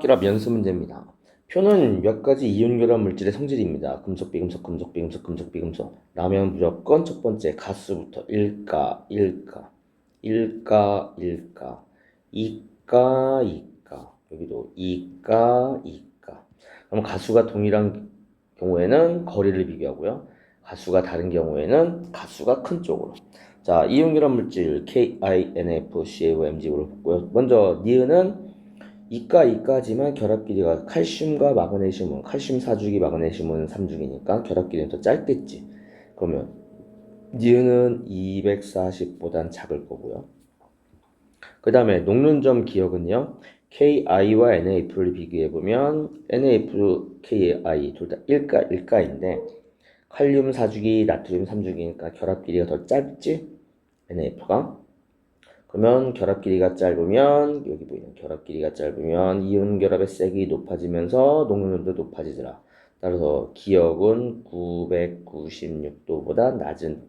결합 연습 문제입니다. 표는 몇 가지 이온 결합 물질의 성질입니다. 금속, 비금속, 금속, 비금속, 금속, 비금속. 라면 무조건 첫 번째 가수부터 1가, 1가, 1가, 1가, 2가, 2가. 여기도 2가, 2가. 그럼 가수가 동일한 경우에는 거리를 비교하고요. 가수가 다른 경우에는 가수가 큰 쪽으로. 자, 이온 결합 물질 KINFCAOMG로 볼고요. 먼저 니은은 이가 이가지만 결합 길이가 칼슘과 마그네슘은 칼슘 4주기 마그네슘은 3주기니까 결합 길이는 더 짧겠지. 그러면 니은은 240보단 작을 거고요. 그 다음에 녹는점 기억은요. KI와 NAF를 비교해 보면 NAF, KI 둘 다 1가 1가인데 칼륨 4주기, 나트륨 3주기니까 결합 길이가 더 짧지? NAF가 그러면 결합 길이가 짧으면 여기 보이는 결합 길이가 짧으면 이온 결합의 색이 높아지면서 녹는점도 높아지더라. 따라서 기억은 996도보다 낮은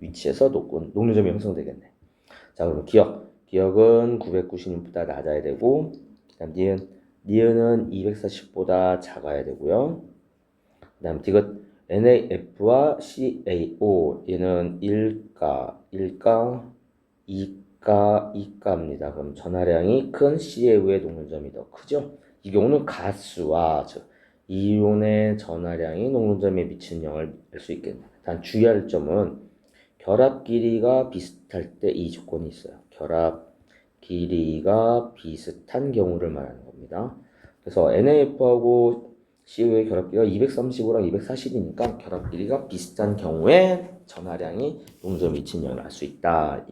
위치에서 녹, 녹는점이 형성되겠네. 자, 그럼 기억. 기억은 996보다 낮아야 되고, 그다음 니은. 니은은 240보다 작아야 되고요. 그다음 디귿. NaF와 CaO 얘는 1가, 1가, 2 가, 2가입니다. 그럼 전하량이 큰 CaO의 녹는점이 더 크죠? 이 경우는 가수와 즉 이온의 전하량이 녹는점에 미치는 영향을 알 수 있겠네. 단 주의할 점은 결합 길이가 비슷할 때 이 조건이 있어요. 결합 길이가 비슷한 경우를 말하는 겁니다. 그래서 NaF하고 CO의 결합 길이가 235랑 240이니까 결합 길이가 비슷한 경우에 전하량이 녹는점에 미치는 영향을 알 수 있다.